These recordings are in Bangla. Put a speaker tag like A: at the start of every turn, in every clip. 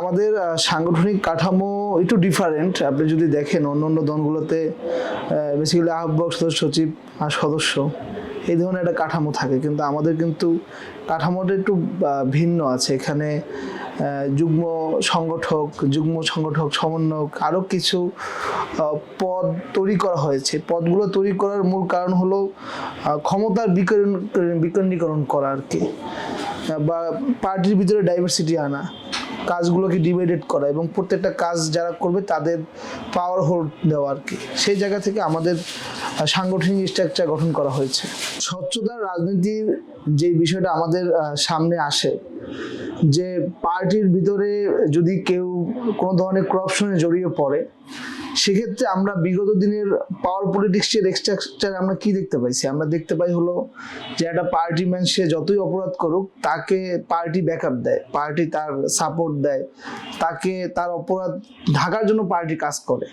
A: আমাদের সাংগঠনিক কাঠামো একটু ডিফারেন্ট আপনি যদি দেখেন অন্য অন্য দলগুলোতে বেসিক্যালি আহ্বায়ক সদস্য সচিব আর সদস্য, এই ধরনের একটা কাঠামো থাকে। কিন্তু আমাদের কিন্তু কাঠামোটা একটু ভিন্ন আছে। এখানে যুগ্ম সংগঠক যুগ্ম সংগঠক, সমন্বয়ক আরও কিছু পদ তৈরি করা হয়েছে। পদগুলো তৈরি করার মূল কারণ হলো ক্ষমতার বিকরণ বিকেন্দ্রীকরণ করা আর কি। বা পার্টির ভিতরে ডাইভার্সিটি আনা। কাজগুলোকে ডিভাইডেড করা এবং প্রত্যেকটা কাজ যারা করবে তাদের পাওয়ার হোল্ড দেওয়া আর কি। সেই জায়গা থেকে আমাদের সাংগঠনিক স্ট্রাকচার গঠন করা হয়েছে। স্বচ্ছতার রাজনীতির যে বিষয়টা আমাদের সামনে আসে, যে পার্টির ভিতরে যদি কেউ কোনো ধরনের করাপশনে জড়িয়ে পড়ে সেক্ষেত্রে আমরা বিগত দিনের পাওয়ার পলিটিক্সের এক্সট্রাকচার আমরা কি দেখতে পাইছি? আমরা দেখতে পাই হলো যে একটা পার্টি ম্যান সে যতই অপরাধ করুক, তাকে পার্টি ব্যাকআপ দেয় পার্টি তার সাপোর্ট দেয়, তাকে তার অপরাধ ঢাকার জন্য পার্টি কাজ করে।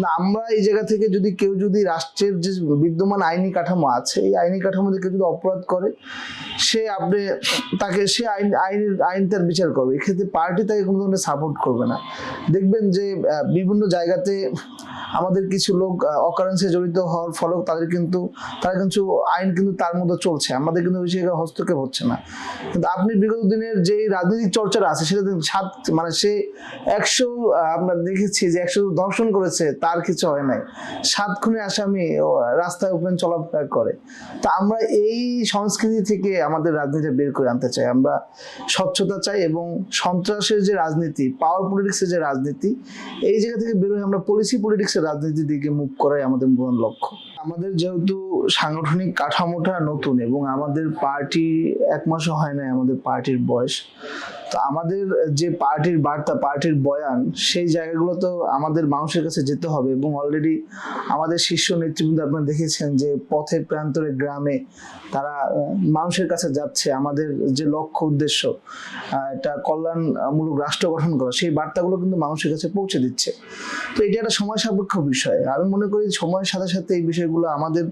A: না, আমরা এই জায়গা থেকে যদি কেউ যদি রাষ্ট্রের যে বিদ্যমান আইনি কাঠামো আছে, এই আইনি কাঠামো থেকে যদি অপরাধ করে, সে আপনি তাকে, সে আইন আইন আইন তার বিচার করবে। এক্ষেত্রে পার্টি তাকে কোনো ধরনের সাপোর্ট করবে না। দেখবেন যে বিভিন্ন জায়গাতে আমাদের কিছু লোক অকারেন্সে জড়িত হওয়ার ফলেও তাদের কিন্তু, তারা কিন্তু আইন কিন্তু তার মধ্যে চলছে। আমাদের কিন্তু জায়গায় হস্তক্ষেপ হচ্ছে না। কিন্তু আপনি বিগত দিনের যে রাজনৈতিক চর্চাটা আছে, সেটা সাত মানে সে একশো আমরা দেখেছি যে একশো ধর্ষণ করেছে, তার কিছু হয় নাই। সাত খুনে আসামি রাস্তায় ওপেন চলাফেরা করে। তা আমরা এই সংস্কৃতি থেকে আমাদের রাজনীতি বের করে আনতে চাই। আমরা স্বচ্ছতা চাই এবং সন্ত্রাসের যে রাজনীতি পাওয়ার পলিটিক্সের যে রাজনীতি, এই জায়গা থেকে বেরোয় আমরা পলিসি পলিটিক্সের রাজনীতির দিকে মুখ করাই আমাদের প্রধান লক্ষ্য। আমাদের যেহেতু সাংগঠনিক কাঠামোটা নতুন এবং আমাদের পার্টি এক মাসও হয় নাই, আমাদের পার্টির বয়স। তো আমাদের যে পার্টির বার্তা, পার্টির বয়ান, সেই জায়গাগুলো তো আমাদের মানুষের কাছে যেতে হবে এবং অলরেডি আমাদের শীর্ষ নেতৃবৃন্দ আপনারা দেখেছেন যে পথে প্রান্তরে গ্রামে তারা মানুষের কাছে যাচ্ছে। আমাদের যে লক্ষ্য উদ্দেশ্য একটা কল্যাণমূলক রাষ্ট্র গঠন করা, সেই বার্তাগুলো কিন্তু মানুষের কাছে পৌঁছে দিচ্ছে। তো এটা একটা সময় সাপেক্ষ বিষয়। আমি মনে করি সময়ের সাথে সাথে এই বিষয়গুলো আমাদের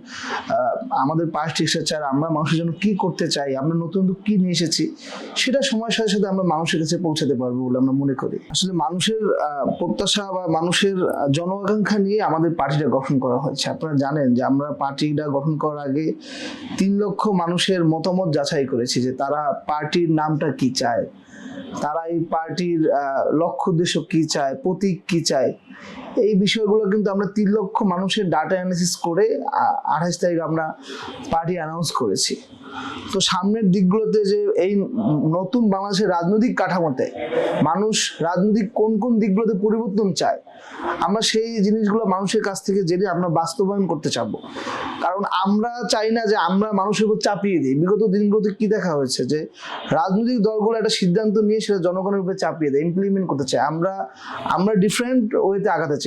A: আমাদের পাস্ট স্ট্রাকচার আমরা মানুষের জন্য কি করতে চাই, আমরা নতুন কি নিয়ে এসেছি, সেটা সময়ের সাথে সাথে আমরা মানুষের কাছে পৌঁছাতে পারব বলে আমরা মনে করি। আসলে মানুষের প্রত্যাশা বা মানুষের জনআকাঙ্ক্ষা জন আকাঙ্ক্ষা নিয়ে আমাদের পার্টিটা গঠন করা হয়েছে। আপনারা জানেন যে আমরা পার্টিটা গঠন করার আগে তিন লক্ষ মানুষের মতামত যাচাই করেছি যে তারা পার্টির নামটা কি চায়, তারা এই পার্টির লক্ষ্য উদ্দেশ্য কি চায়, প্রতীক কি চায়। এই বিষয়গুলো কিন্তু আমরা তিন লক্ষ মানুষের ডাটা অ্যানালিসিস করে আঠাশ তারিখ আমরা পার্টি অ্যানাউন্স করেছি। তো সামনের দিকগুলোতে যে এই নতুন বাংলাদেশের রাজনৈতিক কাঠামোতে মানুষ রাজনৈতিক কোন কোন দিকগুলোতে পরিবর্তন চায়, আমরা সেই জিনিসগুলো মানুষের কাছ থেকে জেনে আমরা বাস্তবায়ন করতে চাবো। কারণ আমরা চাই না যে আমরা মানুষের উপর চাপিয়ে দিই। বিগত দিনগুলোতে কি দেখা হয়েছে? যে রাজনৈতিক দলগুলো একটা সিদ্ধান্ত নিয়ে সেটা জনগণের উপর চাপিয়ে দেয় ইমপ্লিমেন্ট করতে চায়। আমরা আমরা ডিফারেন্ট ওয়েতে আগাতে চাই।